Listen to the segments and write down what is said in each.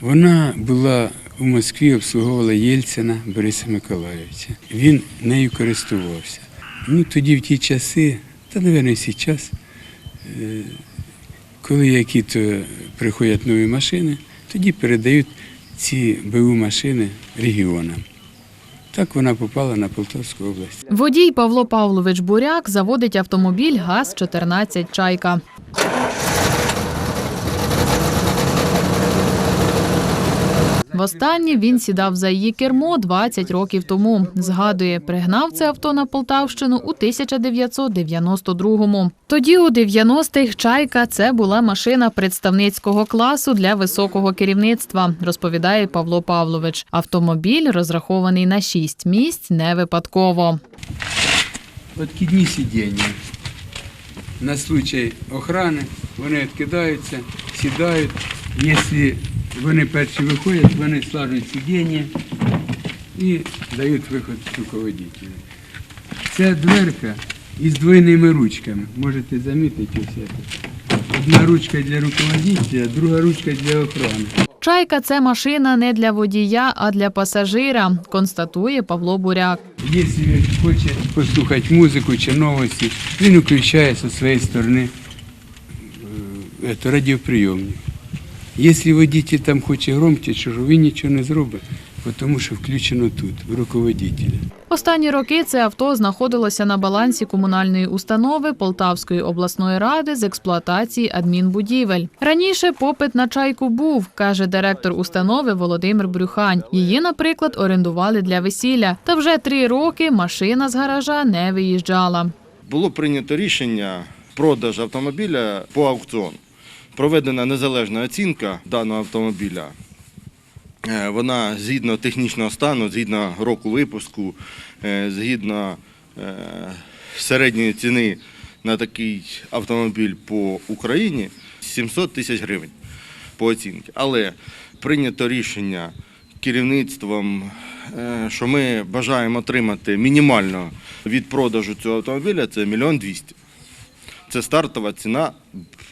Вона була у Москві, обслуговувала Єльцина Бориса Миколаївича. Він нею користувався. Ну, тоді в ті часи, та, мабуть, і зараз, е, коли які-то приходять нові машини, тоді передають ці БУ машини регіонам. Так вона попала на Полтавську область. Водій Павло Павлович Буряк заводить автомобіль ГАЗ-14 «Чайка». Востаннє він сідав за її кермо 20 років тому. Згадує, пригнав це авто на Полтавщину у 1992-му. Тоді у 90-х «Чайка» – це була машина представницького класу для високого керівництва, розповідає Павло Павлович. Автомобіль розрахований на 6 місць не випадково. Откидні сидіння. На случай охорони вони відкидаються, сідають. Якщо вони перші виходять, вони слажують сидіння і дають виход руководителю. Це дверка із двойними ручками. Можете замітити ось це. Одна ручка для руководителя, друга ручка для охорони. Чайка це машина не для водія, а для пасажира, констатує Павло Буряк. Якщо він хоче послухати музику чи новості, він включає зі своєї сторони е, радіоприйомник. Якщо водитель там хоче громче, чужого, він нічого не зробить, тому що включено тут, в руководителя. Останні роки це авто знаходилося на балансі комунальної установи Полтавської обласної ради з експлуатації адмінбудівель. Раніше попит на чайку був, каже директор установи Володимир Брюхань. Її, наприклад, орендували для весілля. Та вже три роки машина з гаража не виїжджала. було прийнято рішення продаж автомобіля по аукціону. Проведена незалежна оцінка даного автомобіля. Е, Вона згідно технічного стану, згідно року випуску, е, згідно е, середньої ціни на такий автомобіль по Україні 700 тисяч гривень по оцінці. Але прийнято рішення керівництвом, що ми бажаємо отримати мінімально від продажу цього автомобіля це мільйон двісті. Це стартова ціна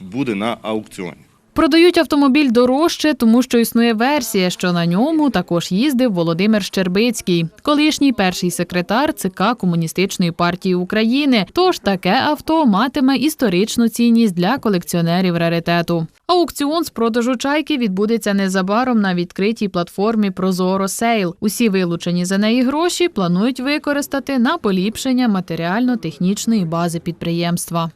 буде на аукціоні. Продають автомобіль дорожче, тому що існує версія, що на ньому також їздив Володимир Щербицький, колишній перший секретар ЦК Комуністичної партії України. Тож таке авто матиме історичну цінність для колекціонерів раритету. Аукціон з продажу чайки відбудеться незабаром на відкритій платформі Прозоро Сейл. Усі вилучені за неї гроші планують використати на поліпшення матеріально-технічної бази підприємства.